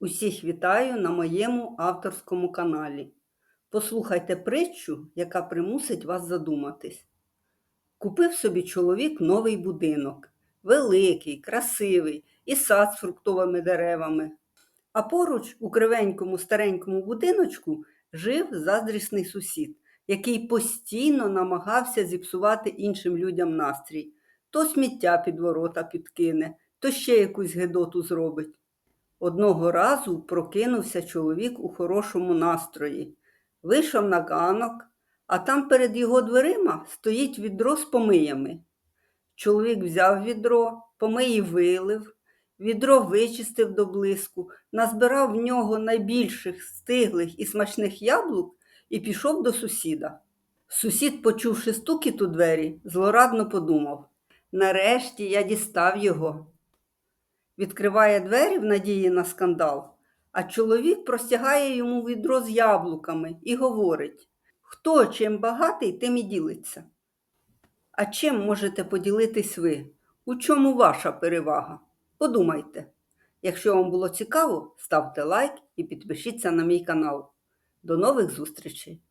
Усіх вітаю на моєму авторському каналі. Послухайте притчу, яка примусить вас задуматись. Купив собі чоловік новий будинок, великий, красивий, і сад з фруктовими деревами. А поруч у кривенькому старенькому будиночку жив заздрісний сусід, який постійно намагався зіпсувати іншим людям настрій. То сміття під ворота підкине, то ще якусь гедоту зробить. Одного разу прокинувся чоловік у хорошому настрої. Вийшов на ганок, а там перед його дверима стоїть відро з помиями. Чоловік взяв відро, помиї вилив, відро вичистив до блиску, назбирав в нього найбільших стиглих і смачних яблук і пішов до сусіда. Сусід, почувши стукіт у двері, злорадно подумав: нарешті я дістав його відкриває двері в надії на скандал, а чоловік простягає йому відро з яблуками і говорить: хто чим багатий, тим і ділиться. А чим можете поділитись ви? У чому ваша перевага? Подумайте. Якщо вам було цікаво, ставте лайк і підпишіться на мій канал. До нових зустрічей!